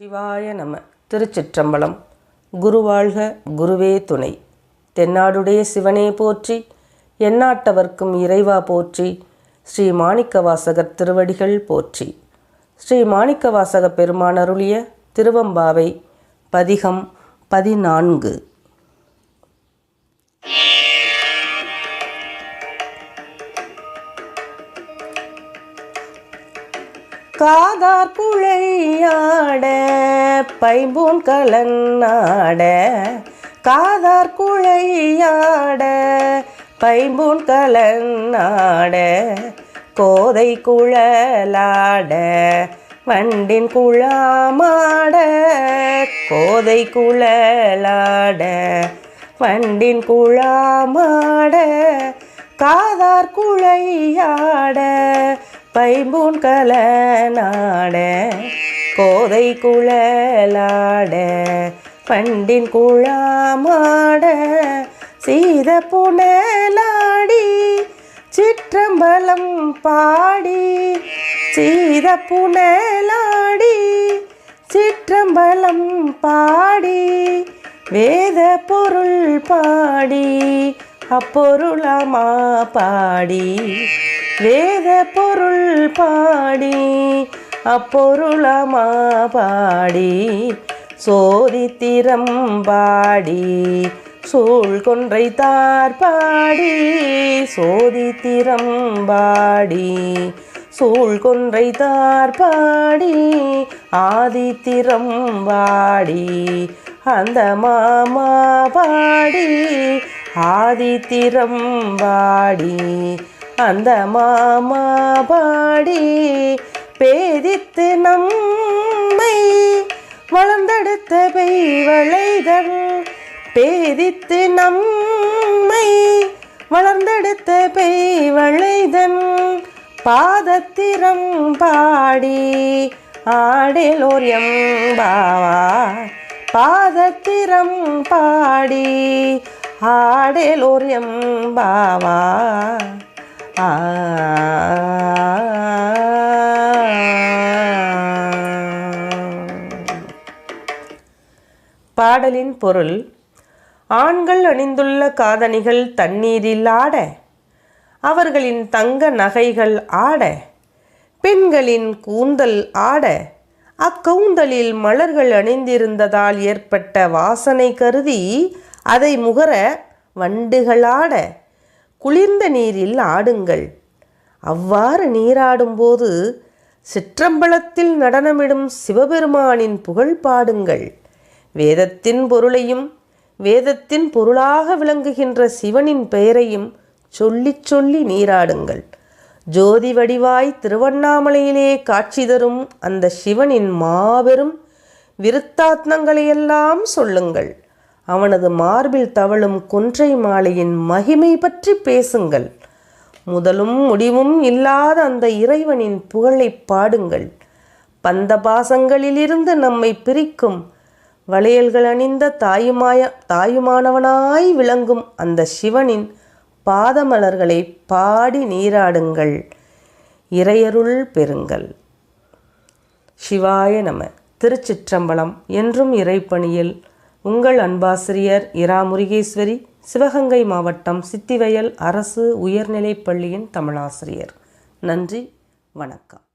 சிவாய நம. திருச்சிற்றம்பலம். குருவாழ்க குருவே துணை. தென்னாடுடைய சிவனே போற்றி எந்நாட்டவர்க்கும் இறைவா போற்றி ஸ்ரீ மாணிக்கவாசகர் திருவடிகள் போற்றி. ஸ்ரீ மாணிக்க வாசக பெருமானருளிய திருவம்பாவை பதிகம் பதினான்கு. காதார் குழையாட பைம்பூன் கலன்னாட காதார் குழையாட பைம்பூன் கலன்னாட கோதை குழலாட வண்டின் குழாமாட கோதை குழலாட வண்டின் குழாமாட காதார் குழையாட பைம்பூன் கலனாட. கோதை குழலாட பண்டின் குழாமாட சீத புனலாடி சிற்றம்பலம் பாடி சீத புனலாடி சிற்றம்பலம் பாடி வேத பொருள் பாடி அப்பொருளமா பாடி வேத பொருள் பாடி அப்பொருளமா பாடி சோதித்திரம் பாடி சூழ் கொன்றை தார் சோதித்திரம் பாடி சூழ் கொன்றை தார் ஆதித்திரம் பாடி அந்த மாமா பாடி ஆதித்திரம் பாடி அந்த மாமா பாடி பேதித்து நம்மை வளர்ந்தெடுத்த பெய்வளைதல். பேதித்து நம்மை வளர்ந்தெடுத்த பெய்வளைதன் பாதத்திரம் பாடி ஆடேலோர் எம்பாவா. பாதத்திரம் பாடி ஆடேலோர் எம்பாவா. ஆ பாடலின் பொருள் ஆண்கள் அணிந்துள்ள காதணிகள் தண்ணீரில் ஆட அவர்களின் தங்க நகைகள் ஆட பெண்களின் கூந்தல் ஆட அக்கூந்தலில் மலர்கள் அணிந்திருந்ததால் ஏற்பட்ட வாசனை கருதி அதை முகர வண்டுகளாட குளிர்ந்த நீரில் ஆடுங்கள். அவ்வாறு நீராடும்போது சிற்றம்பலத்தில் நடனமிடும் சிவபெருமானின் புகழ் பாடுங்கள். வேதத்தின் பொருளையும் வேதத்தின் பொருளாக விளங்குகின்ற சிவனின் பெயரையும் சொல்லிச் சொல்லி நீராடுங்கள். ஜோதி வடிவாய் திருவண்ணாமலையிலே காட்சி தரும் அந்த சிவனின் மாபெரும் விருத்தாத்னங்களையெல்லாம் சொல்லுங்கள். அவனது மார்பில் தவழும் கொன்றை மாலையின் மகிமை பற்றி பேசுங்கள். முதலும் முடிவும் இல்லாத அந்த இறைவனின் புகழை பாடுங்கள். பந்த பாசங்களிலிருந்து நம்மை பிரிக்கும் வளையல்கள் அணிந்த தாயுமாய தாயுமானவனாய் விளங்கும் அந்த சிவனின் பாதமலர்களை பாடி நீராடுங்கள். இறையருள் பெறுங்கள். சிவாய நம. திருச்சிற்றம்பலம் என்றும் இறைப்பணியில் உங்கள் அன்பாசிரியர் இரா முருகேஸ்வரி சிவகங்கை மாவட்டம் சித்திவயல் அரசு உயர்நிலைப் பள்ளியின் தமிழாசிரியர். நன்றி வணக்கம்.